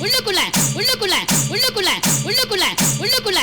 உள்ளுக்குள்ள உள்ளுக்குள்ள உள்ளுக்குள்ள உள்ளுக்குள்ள உள்ளுக்குள்ள